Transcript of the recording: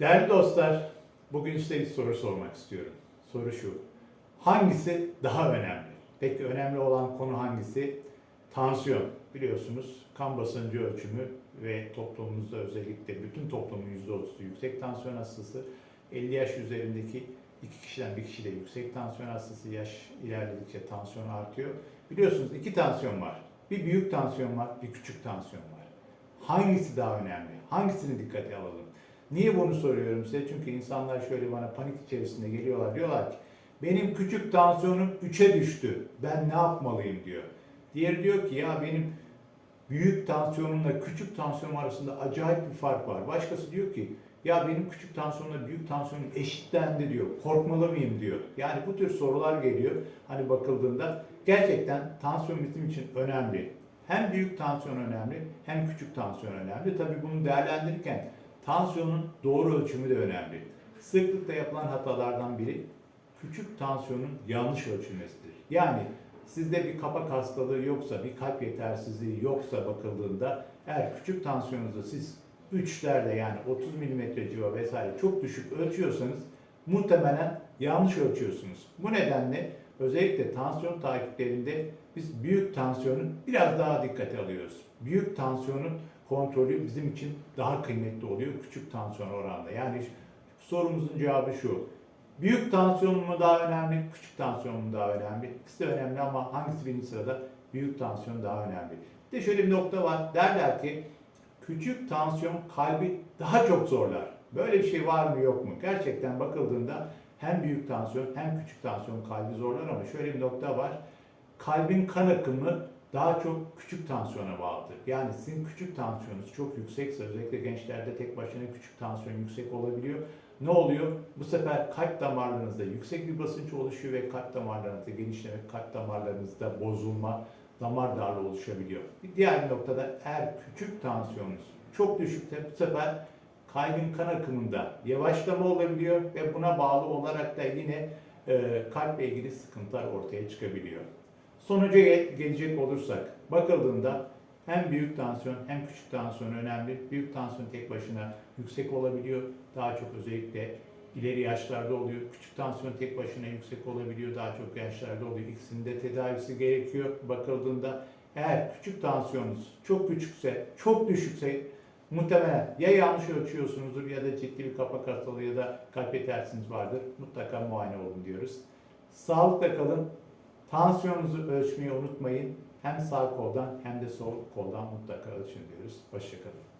Değerli dostlar, bugün size bir soru sormak istiyorum. Soru şu, hangisi daha önemli? Peki önemli olan konu hangisi? Tansiyon. Biliyorsunuz kan basıncı ölçümü ve toplumumuzda özellikle bütün toplumun %30'u yüksek tansiyon hastası. 50 yaş üzerindeki iki kişiden bir kişi de yüksek tansiyon hastası. Yaş ilerledikçe tansiyon artıyor. Biliyorsunuz iki tansiyon var. Bir büyük tansiyon var, bir küçük tansiyon var. Hangisi daha önemli? Hangisini dikkate alalım? Niye bunu soruyorum size? Çünkü insanlar şöyle bana panik içerisinde geliyorlar. Diyorlar ki benim küçük tansiyonum 3'e düştü. Ben ne yapmalıyım diyor. Diğeri diyor ki ya benim büyük tansiyonumla küçük tansiyonum arasında acayip bir fark var. Başkası diyor ki ya benim küçük tansiyonumla büyük tansiyonum eşitlendi diyor. Korkmalı mıyım diyor. Yani bu tür sorular geliyor. Hani bakıldığında gerçekten tansiyon bizim için önemli. Hem büyük tansiyon önemli hem küçük tansiyon önemli. Tabii bunu değerlendirirken tansiyonun doğru ölçümü de önemli. Sıklıkla yapılan hatalardan biri küçük tansiyonun yanlış ölçülmesidir. Yani sizde bir kapak hastalığı yoksa, bir kalp yetersizliği yoksa bakıldığında eğer küçük tansiyonunuzu siz 3'lerde yani 30 mm civa vesaire çok düşük ölçüyorsanız muhtemelen yanlış ölçüyorsunuz. Bu nedenle özellikle tansiyon takiplerinde biz büyük tansiyonun biraz daha dikkate alıyoruz. Büyük tansiyonun kontrolü bizim için daha kıymetli oluyor küçük tansiyon oranında. Yani sorumuzun cevabı şu. Büyük tansiyon mu daha önemli, küçük tansiyon mu daha önemli? İkisi de önemli ama hangisi birinci sırada? Büyük tansiyon daha önemli. Bir de şöyle bir nokta var. Derler ki küçük tansiyon kalbi daha çok zorlar. Böyle bir şey var mı yok mu? Gerçekten bakıldığında hem büyük tansiyon hem küçük tansiyon kalbi zorlar ama şöyle bir nokta var. Kalbin kan akımı daha çok küçük tansiyona bağlıdır. Yani sizin küçük tansiyonunuz çok yüksekse özellikle gençlerde tek başına küçük tansiyon yüksek olabiliyor. Ne oluyor? Bu sefer kalp damarlarınızda yüksek bir basınç oluşuyor ve kalp damarlarınızda genişleme, kalp damarlarınızda bozulma, damar darlığı oluşabiliyor. Bir diğer bir noktada eğer küçük tansiyonunuz çok düşükse bu sefer kalbin kan akımında yavaşlama olabiliyor ve buna bağlı olarak da yine e, kalple ilgili sıkıntılar ortaya çıkabiliyor. Sonuca gel- gelecek olursak bakıldığında hem büyük tansiyon hem küçük tansiyon önemli. Büyük tansiyon tek başına yüksek olabiliyor. Daha çok özellikle ileri yaşlarda oluyor. Küçük tansiyon tek başına yüksek olabiliyor. Daha çok yaşlarda oluyor. İkisinin de tedavisi gerekiyor. Bakıldığında eğer küçük tansiyonunuz çok küçükse, çok düşükse muhtemelen ya yanlış ölçüyorsunuzdur ya da ciddi bir kapak hastalığı ya da kalp yetersiniz vardır. Mutlaka muayene olun diyoruz. Sağlıkla kalın. Tansiyonunuzu ölçmeyi unutmayın. Hem sağ koldan hem de sol koldan mutlaka ölçün diyoruz. Hoşçakalın.